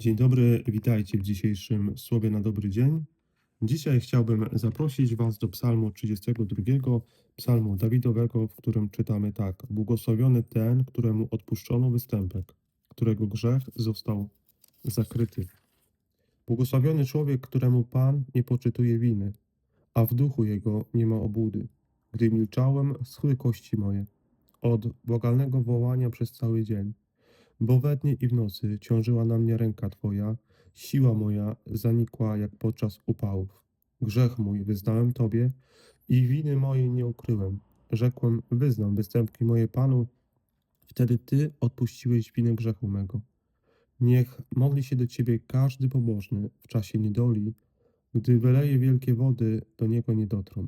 Dzień dobry, witajcie w dzisiejszym Słowie na dobry dzień. Dzisiaj chciałbym zaprosić Was do Psalmu 32, Psalmu Dawidowego, w którym czytamy tak: Błogosławiony ten, któremu odpuszczono występek, którego grzech został zakryty. Błogosławiony człowiek, któremu Pan nie poczytuje winy, a w duchu jego nie ma obłudy. Gdy milczałem, schły kości moje od błagalnego wołania przez cały dzień. Bo we dnie i w nocy ciążyła na mnie ręka Twoja, siła moja zanikła jak podczas upałów. Grzech mój wyznałem Tobie i winy mojej nie ukryłem. Rzekłem, wyznam występki moje Panu, wtedy Ty odpuściłeś winę grzechu mego. Niech modli się do Ciebie każdy pobożny w czasie niedoli, gdy wyleje wielkie wody, do Niego nie dotrą.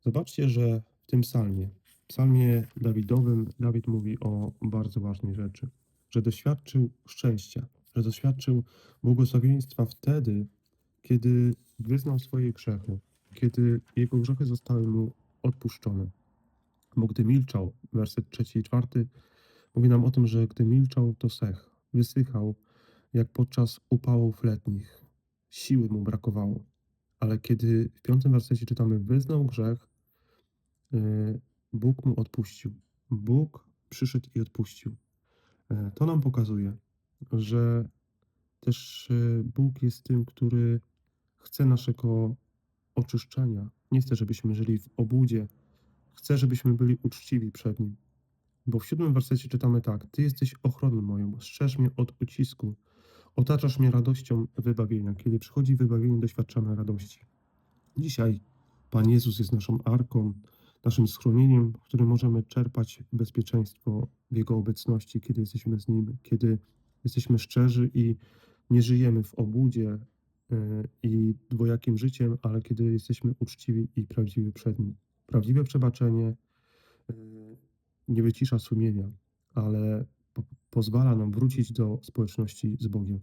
Zobaczcie, że w tym psalmie, psalmie Dawidowym, Dawid mówi o bardzo ważnej rzeczy, że doświadczył szczęścia, że doświadczył błogosławieństwa wtedy, kiedy wyznał swoje grzechy, kiedy jego grzechy zostały mu odpuszczone. Bo gdy milczał, werset trzeci i czwarty mówi nam o tym, że gdy milczał, to sech, wysychał, jak podczas upałów letnich. Siły mu brakowało. Ale kiedy w piątym wersecie czytamy, wyznał grzech, yy, Bóg mu odpuścił. Bóg przyszedł i odpuścił. E, To nam pokazuje, że też e, Bóg jest tym, który chce naszego oczyszczenia. Nie chce, żebyśmy żyli w obłudzie. Chce, żebyśmy byli uczciwi przed Nim. Bo w siódmym wersecie czytamy tak: Ty jesteś ochroną moją, strzeż mnie od ucisku, otaczasz mnie radością wybawienia. Kiedy przychodzi wybawienie, doświadczamy radości. Dzisiaj Pan Jezus jest naszą arką, naszym schronieniem, w którym możemy czerpać bezpieczeństwo w Jego obecności, kiedy jesteśmy z Nim, kiedy jesteśmy szczerzy i nie żyjemy w obłudzie e, i dwojakim życiem, ale kiedy jesteśmy uczciwi i prawdziwi przed Nim. Prawdziwe przebaczenie e, nie wycisza sumienia, ale po- pozwala nam wrócić do społeczności z Bogiem.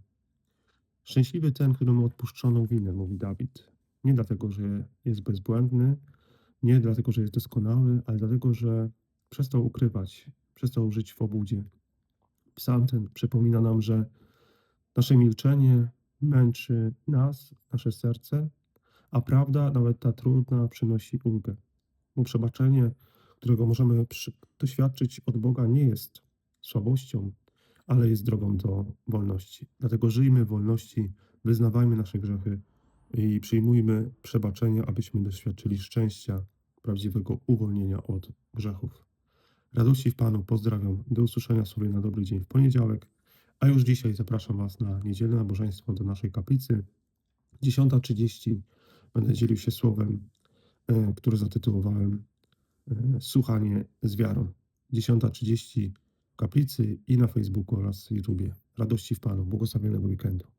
Szczęśliwy ten, któremu odpuszczono winę, mówi Dawid. Nie dlatego, że jest bezbłędny, nie dlatego, że jest doskonały, ale dlatego, że przestał ukrywać, przestał żyć w obłudzie. Psalm ten przypomina nam, że nasze milczenie męczy nas, nasze serce, a prawda, nawet ta trudna, przynosi ulgę. Bo przebaczenie, którego możemy doświadczyć od Boga, nie jest słabością, ale jest drogą do wolności. Dlatego żyjmy w wolności, wyznawajmy nasze grzechy i przyjmujmy przebaczenie, abyśmy doświadczyli szczęścia, prawdziwego uwolnienia od grzechów. Radości w Panu, pozdrawiam. Do usłyszenia sobie na dobry dzień w poniedziałek, a już dzisiaj zapraszam Was na niedzielne nabożeństwo do naszej kaplicy. 10.30 będę dzielił się słowem, e, które zatytułowałem e, Słuchanie z wiarą. 10.30 w kaplicy i na Facebooku oraz YouTubie. Radości w Panu, błogosławionego weekendu.